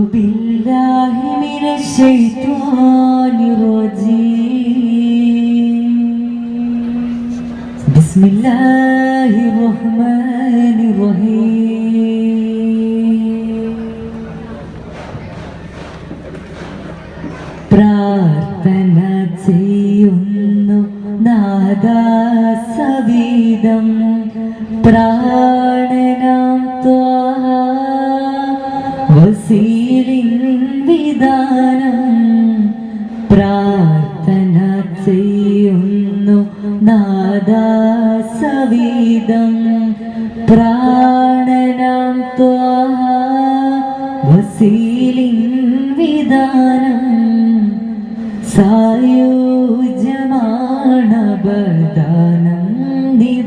بالله من الشيطان الرجيم بسم الله الرحمن الرحيم പ്രാർത്ഥന ചെയ്യുന്നു നാദാസവീതം പ്രാണനാം ത്വാഹ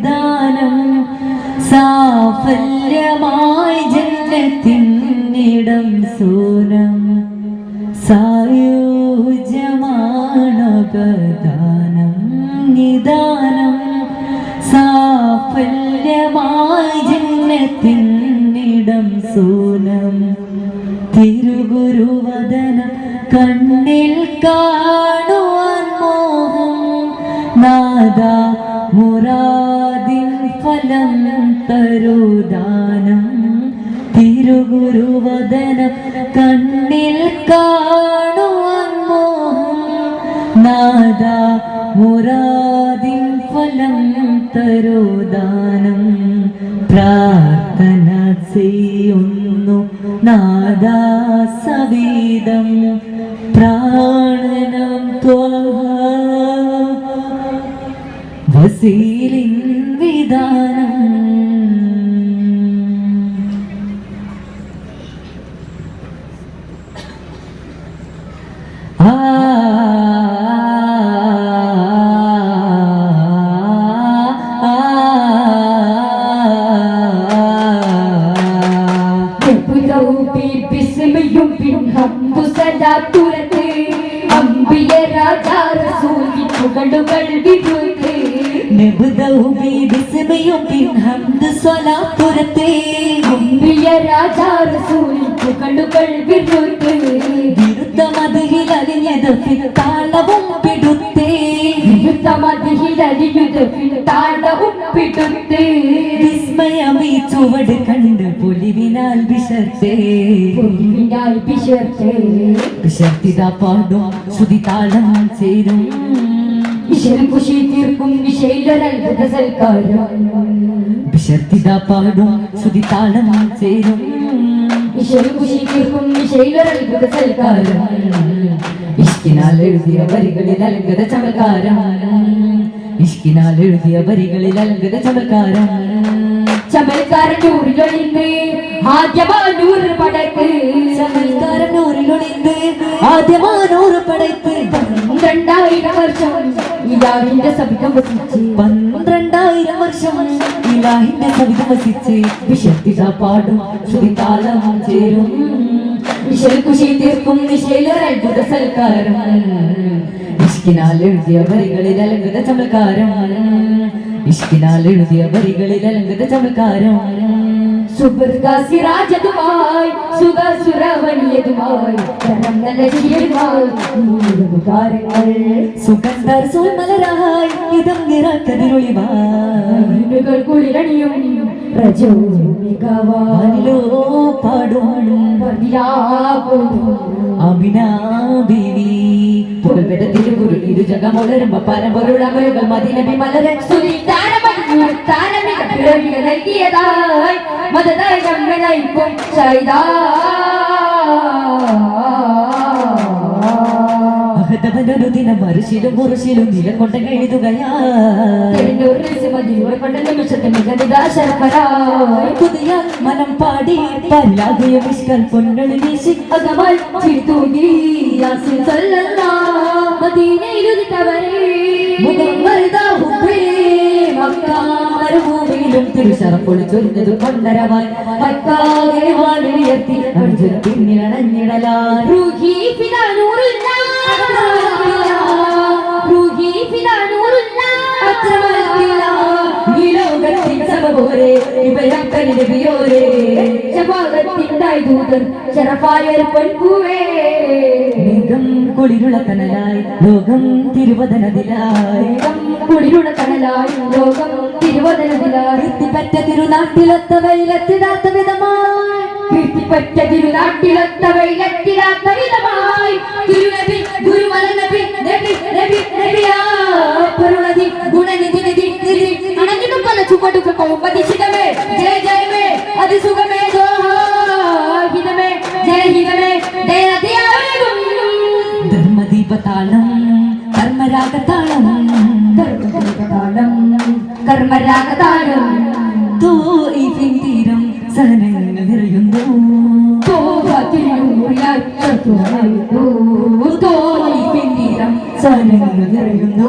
നിദാനം സാഫല്യമായി ജന്മത്തിന്നിടം സൂനം. സായുജമാണബദാനം നിദാനം സാഫല്യമായി ജന്മത്തിന്നിടം സൂനം. തിരുഗുരുവദന കണ്ണിൽ കാണുവാൻ മോഹം. നാദ മുറാദിൻ ഫലം തരുദാനം തിരുഗുരുവദനം കണ്ണിൽ കാണുവാൻ മോഹം നാദ മുറാദിൻ ഫലം തരുദാനം പ്രാർത്ഥന ചെയ്യുന്നു നാദാസവീതം. പ്രാണനം ത്വാഹ വസീലിൻ വിധാനം ആ ബഹുദൗബി ബിസ്മിയും പിൻ ഹംദു സലാത്തുരത്ത് അംബിയ രാജാ റസൂലി പുകളുകൾ വിരുത്ത് നബുദൗബി ബിസ്മിയും പിൻ ഹംദ് സ്വലാത്തുരത്തേ. അംബിയ രാജാ റസൂലി പുകളുകൾ വിരുത്ത്. വിരുദ്ധ മതിയിൽ അലിഞ്ഞത് താളവും പിടുത്തേ വിരുദ്ധമതിയിലരിയുത് താളവും പിടുത്ത്. വിസ്മയമീ ചുവട് കണ്ട് പൊലിവിനാൽ വിശർത്തേ. പൊലിവിനായി വിശർത്ത്. വിശർത്തിത പാടും ശ്രുതി താളം ചേരും. വിശൽ തീർക്കും വിശൈലൊരത്ഭുത സൽക്കാരം വിശർത്തിത പാടും ചേരും. തീർക്കും വിശൈലൊരത്ഭുത സൽക്കാരം ഇഷ്കിനാൽ എഴുതിയ വരികളിൽ അലങ്കത ചമൽക്കാരം. ഇഷ്കിനാൽ എഴുതിയ വരികളിൽ അലങ്കത ചമൽക്കാരം. ചമൽക്കാരൻ നൂറിലൊളിന്ന് ആദ്യമാനൂറ് പടക്ക്. ചമൽക്കാരൻ പടയ്ത്ത് രണ്ടായിരം വർഷം ഇലാഹിന്റെ സവിധം വസിച്ച് പന്ത്രണ്ടായിരം വർഷം ഇലാഹിന്റെ സവിധം വസിച്ച് വിശക്തിത പാടും ശ്രുതിതാളം ചേരും. വിശൽ കുശി തീർക്കും നിശയിലൊരത്ഭുത സൽക്കാരം ഇഷ്കിനാൽ എഴുതിയ വരികളിൽ അലങ്കത ചമൽക്കാരം ഇഷ്കിനാൽ എഴുതിയ വരികളിൽ അലങ്കൃത ചമൽക്കാരം സുബർഗാസിരാജതുമായി സുഖസുരവണിയതുമായി കരങ്ങളരിയുമായി താരങ്ങൾ സുഗന്ധർ സൂമലരായി ഇതം നിറക്കതിരൊളിവാനിലോ മീനുകൾ കുളിരണിയും രജോ മികവാനിലോ പാടും അഭിനാബിവി പുകൾപെട്ട തിരുഗുരു ഇരുജഗമൊളരുമ്പ പരമ്പൊരുളമരുകൾ മതിനബി മലരെ നൽകിയതായി. മതതായി വിളയിപ്പും ചെയ്താ അഹതവനൊരു ദിനം മറുശിലും മുറുശിലും നിലം കൊണ്ട് എഴുതുകയാ പുതിയ മനം പാടി പല്ലാകിയ വിഷ്കൽ പൊന്നണി വീശി അകമാൽ ചിത്തൂകി യാസിൻ സല്ലല്ലാഹ് മദീനയിലുദിത്തവരേ മുഖം വലുതാവുമ്പേ മക്കാ മരുഭൂമിയിലും തിരുശറപ്പൊളിച്ചൊരിഞ്ഞത് കൊണ്ടരവാൻ റൂഹി ഫിദാ റൂഹി ഫിദാ പോരെ ഇവയാക്കൻ നബിയോരെ ശപാകത്തിണ്ടായി ദൂതൻ ശരഫായ ഒരു പൊൻപൂവേ. മേഘം കുളിരുള തനലായി ലോകം തിരുവതനതിലായി. കുളിരുള തനലായി ലോകം തിരുവതനതിലായി. കീർത്തിപ്പറ്റ തിരുനാട്ടിലൊത്ത വെയിലത്തിടാത്ത വിധമായി. കീർത്തിപ്പറ്റ തിരുനാട്ടിലൊത്ത വെയിലത്തിലാത്ത വിധമായി. തിരുനബി ഗുരുമല നബി നബി നബി നബിയാ. പൊരുളതി ഗുണനിധി നിറയുന്നു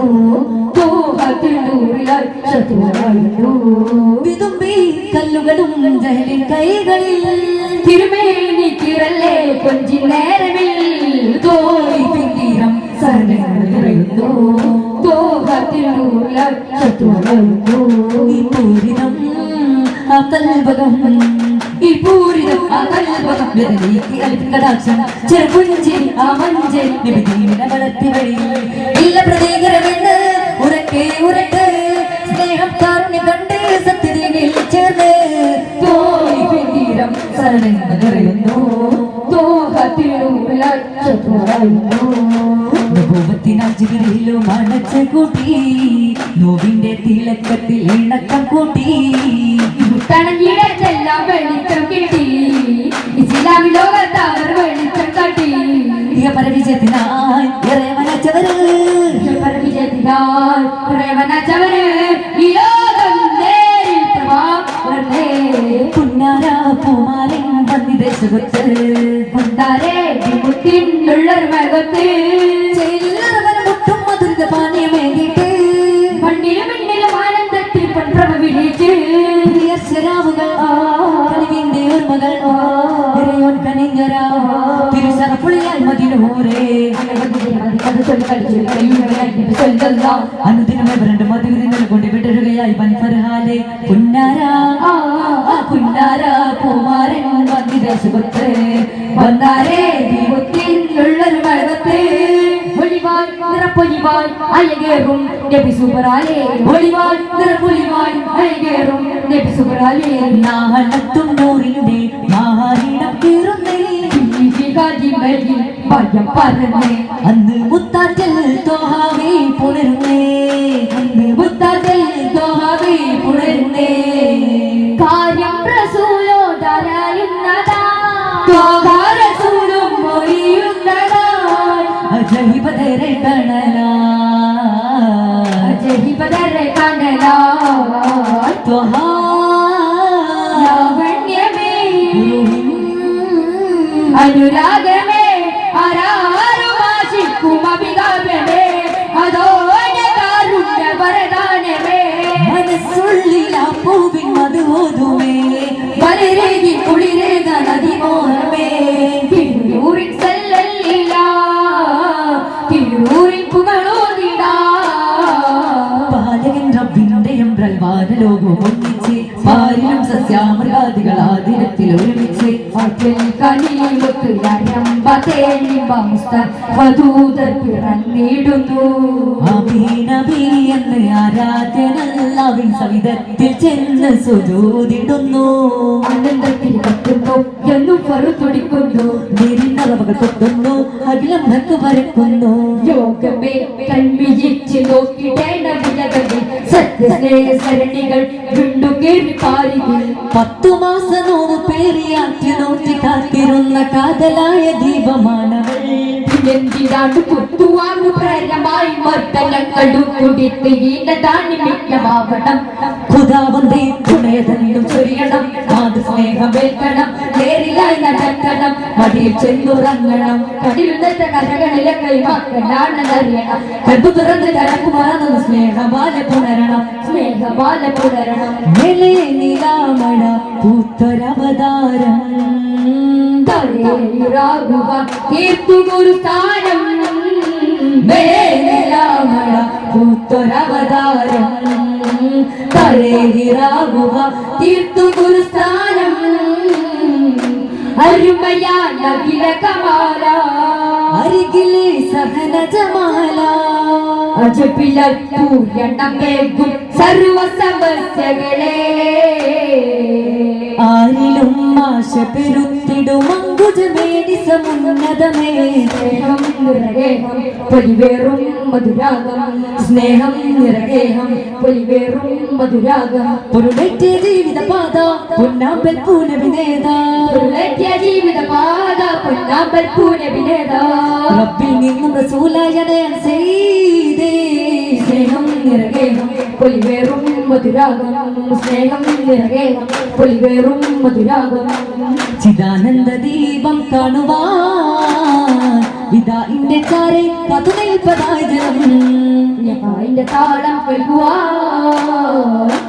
വിതുമ്പി കല്ലുകളും ജഹലിൻ കൈകളിൽ തിരുമേനി തിരല്ലേ കൊഞ്ചി നേരമിൽ തോയിഫിൻ തീരം സഹനങ്ങൾ നിറയുന്നു ഈ പൂരിതം ആ കൽവകം ഈ പൂരിതം ആ കൽവകം വ്യതനീക്കി അലിപ്പിൻ കടാക്ഷം ആ മഞ്ചരി നിബിധീന വളർത്തി വഴി. ഇല്ല പ്രതീകരമെന്ന് ഉറക്കെ ഉറക്കെ സ്നേഹം കാരുണ്യ കണ്ട് സത്യതയിൽ ചേർന്ന് തോയി പിന്നീരം ശരണങ്ങൾ നിറയുന്നു. അനുഭവത്തിനാൽ ജിഗിരിയിലും അണച്ച് കൂട്ടി നോവിന്റെ തിളക്കത്തിൽ ഇണക്കം കൂട്ടി. തണഞ്ഞിടത്തെല്ലാം വെളിച്ചം കിട്ടി. ഇസ്ലാമി ലോകത്ത് അവർ വെളിച്ചം കട്ടി. പരവിജയത്തിനായി ഏറെ വനച്ചവര്. വിജയത്തിനാൽ പ്രേമനച്ചവര് ഈ ലോകം നേരിൽ പ്രഭാവർന്നേ പുന്നാര പൂമാരൻ വന്നിദേശത്ത് കൊണ്ടാരേ മുത്തിനുള്ളൊരു മകത്ത് ചില്ലറവന പ്രിയശരാവുകൾ കനിവിന്റെ ഓർമ്മകൾ അത് ചൊല്ലി കളിച്ചു ചൊല്ലോ അനുദിനമേ വരണ്ട് മതിവിധി നൽകൊണ്ട് വിടരുകയായി വൻഫർഹാലെ പുന്നാര ആ പുന്നാര പൂമാരൻ വന്നിദേശത്ത് വന്നാരേ ദീപത്തിനുള്ളൊരു മഴകത്ത് ഒളിവാൾ பொலிவாய் அழகேறும் நெபி சுபராலே ஒளிவாய் திறப்பொலிவாய் அழகேறும் நெபி சுபராலே நாகனத்தும் நூறின்றே மாறிடம் திருந்தே. பயம் பறந்தே. அந்த முத்தாச்சல் தோஹாவே புணர்ந்தே. அந்த முத்தாச்சல் தோஹாவே അജഹിപതരെ കണലാ ജഹിപതരെ കണ്ടലാ ത്വഹാ ലാവണ്യമേ. അനുരാഗമേ ഞരമ്പ തേനിമ്പ മുസ്തഫദൂതർ പിറന്നിടുന്നു എന്ന് ആരാധ്യനല്ലാവിൻ സവിധത്തിൽ ചെന്ന് സുജൂതിടുന്നു. ആനന്ദത്തിൽ കത്തുന്നു എന്നും പറുതുടിക്കുന്നു നിരിന്നളവകൾ കൊട്ടുന്നു അഖിലം ഭക്ക് പരക്കുന്നു യോഗമേ കൺവിജിച്ച് നോക്കിടേണ്ട വിലകളിൽ സത്യസ്നേഹ സരണികൾ പത്തു മാസ കാതലായ ദീപമാണവൾ എന്തിനാണ് കുത്തുവാങ്ങു പ്രേരമായി മർദ്ദനങ്ങളും കുടിത്ത് ഈണ്ടതാണ് മിക്കവാവണം ഖുദാവന്തേ തുണയതെന്നും ചൊരിയണം. മാതൃസ്നേഹമേൽക്കണം നേരിലായി നടക്കണം മടിയിൽ ചെന്നുറങ്ങണം. കടിലുന്നത്തെ കരകളിലെ കൈമാക്കലാണെന്നറിയണം കൽബ് തുറന്ന് കടക്കുമാറുന്ന സ്നേഹമാല പുണരണം. സ്നേഹമാല പുലരണം മേലെ നീലാമഴ പൂത്തൊരവതാരം. തലയിറാകുക തീർത്തുമൊരു സ്ഥാനം. മേലെ നീലാമഴ പൂത്തൊരവതാരം. തലേഹിറാവുക തീർത്തു ഗുരുസ്ഥാനം അരുമയാൻ അഖില കമാല അരികിലെ സഹന ജമാല അജപിലും സർവ സമസ്യകളെ ആരിലും ആശ പെരുത്തിടും. അങ്കുജമേനി സമുന്നതമേ സ്നേഹം പൊലിവേറും മധുരാഗം. സ്നേഹം നിറകേഹം പൊലിവേറും മധുരാഗം. പൊരുളേറ്റിയ ജീവിത പാത പൊന്നാമ്പൽ പൂനവിനേത ജീവിത പാത പൊന്നാമ്പൽ പൂനവിനേത റബ്ബിൽ നിന്നും റസൂലായ ദയൻ ചെയ്തേ. സ്നേഹം നിറകേഹം പൊലിവേറും മധുരാഗം. സ്നേഹം നിറകേഹം പൊലിവേറും മധുരാഗം. ചിദാനന്ദ ദീപം കാണുവാൻ. വിദാഇന്റെ ചാരെ കതു നിൽപ്പതായ ജനം താളം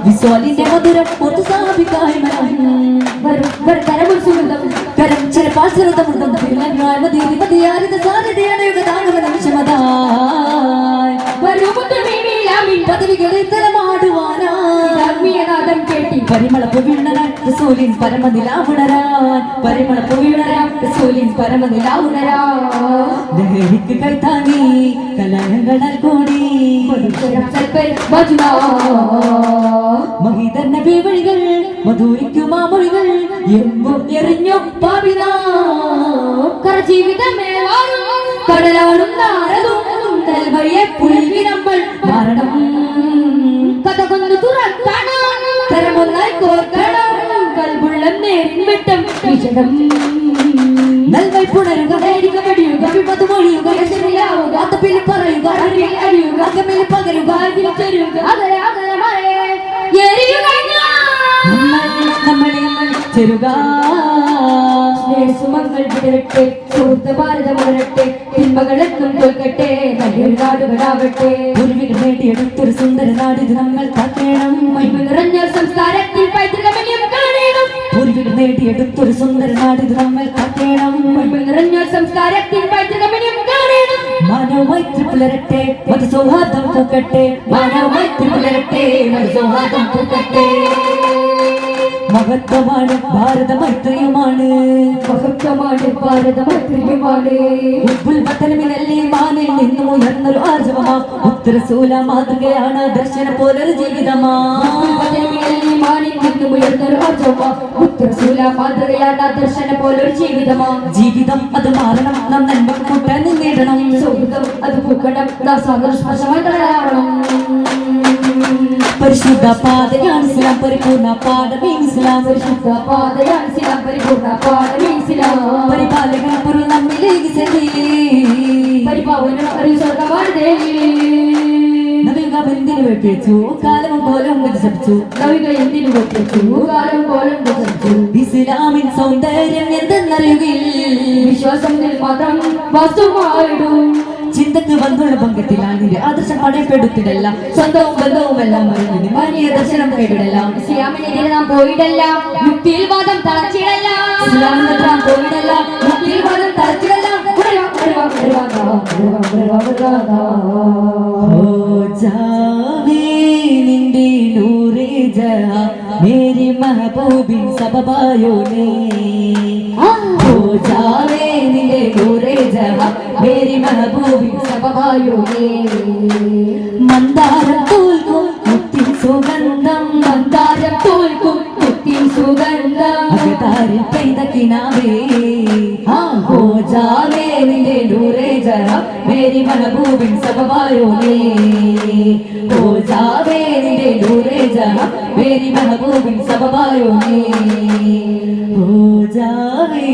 വിസ്വാലിന്റെ മധുരം പൊതു സ്ഥാപിക്കായി മനം കരമുൽ സുഹൃതം കരം ചില പാശ്രതമൃതം നിമിഷമതായി പദവികളെ പരിമള പുവിണരാൻ റസൂലിൻ പരമനിലാവുണരാൻ. പരിമള പുവിണരാൻ റസൂലിൻ പരമനിലാവുണരാ ലഹരിക്ക് കൈത്താങ്ങി കലഹങ്ങളാൽ കൂടി മഹിതൻ നബി വഴികൾ മധുരിക്കും ആ മൊഴികൾ എങ്ങും എറിഞ്ഞു പാവിനാ ജീവിതമേ കടലാടും നാരതും നെൽവയെ പുൽകി നമ്മൾ മരണം കരമൊന്നായി കോർക്കണം. കൽവുള്ളം നേരിൻ വിഷണം നൽകൽ പുണരുക നേരിക വെടിയുക വിപത്ത് മൊഴിയുക ശരിയാവുക കാത്തപ്പിൽ പറയുക അറിവിൽ അഴിയുക അകമിൽ പകരുക വാതിൽ ചെരുക അകലെ അകലെ സുമങ്ങൾ വിടരട്ടെ. സുഹൃത്ത് ഭാരതം തിന്മകളെന്നും തോൽക്കട്ടെ നല്ലൊരു നാട് വരാവട്ടെ ഉരുവികൾ നേടിയെടുത്തൊരു സുന്ദര നാട് ഇത് നമ്മൾ കാക്കേണം. മഹിമ നിറഞ്ഞ സംസ്കാരത്തിൽ കാണണം. നേടിയെടുത്തൊരു സുന്ദര നാട് ഇത് നമ്മൾ കാക്കേണം. സംസ്കാരത്തിൽ കാണണം. മാനവമൈത്രി പുലരട്ടെ മതസൗഹാർദ്ദം പൂക്കട്ടെ. മാനവമൈത്രി പുലരട്ടെ മഹത്വമാണ് ഭാരതമൈത്രിയുമാണ് മഹത്വമാണ് ഭാരത മൈത്രിയുമാണ്. പത്തനമിനല്ലേ മാനിൽ നിന്നും ഉയർന്നൊരു ആർജവമാ. ഉത്തരസൂല മാതൃകയാണ് ദർശന പോലൊരു ജീവിതമാ. ഉത്തരസൂല മാതൃകയാണ് ദർശന പോലൊരു ജീവിതമാ. ജീവിതം അത് മാറണം നാം നന്മ കൂട്ടാൻ നേടണം. സൗഹൃദം അത് പൂക്കണം സന്തോഷമായി തയ്യാറാവണം പരിശുദ്ധ പാതയാണ് ഇസ്ലാം പരിപൂർണ ഇസ്ലാം പരിശുദ്ധ പാതയാണ് ഇസ്ലാം പരിപൂർണ പാഠമേ ഇസ്ലാം പരിപാലകൻ പുറു നമ്മിലേക്ക് ചെല്ലി പരിപാവന ഒരു സ്വർഗമാണ് ദേവി നവിക എന്തിനു വെപ്പിച്ചു കാലം ഇസ്ലാമിൻ സൗന്ദര്യം എന്തെന്നറിയുകയിൽ വിശ്വാസത്തിൽ മാത്രം വസ്തുമായിടും ഇതൊക്കെ വന്നുള്ള ಬಂಗಿಟ್ಟಿಲ್ಲ ನೀರು ಆದರ್ಶ സ്വന്തവും ബന്ധവും എല്ലാം ബന്ധവുമെല്ലാം മാനിയ ദർശനം കൈവിടല്ല ഇസ്ലാമിനെതിരെ നാം പോയിടല്ല നീ ജാവേ നൂറേ ജഹാ മേരി മെഹബൂബിൻ സബബായോനെ മന്ദാരം തോൽക്കും മുത്തിൻ സുഗന്ധം. മന്ദാരം തോൽക്കും മുത്തിൻ സുഗന്ധം. അകതാരിൽ പെയ്ത കിനാവേ. ആ ഹോ ജാവേ നിന്റെ നൂറേ ജറ മേരി മെഹബൂബിൻ സബവായോനേ ഹോ ജാവേ നിന്റെ നൂറേ ജറ മേരി മെഹബൂബിൻ സബവായോനേ ഹോ ജാവേ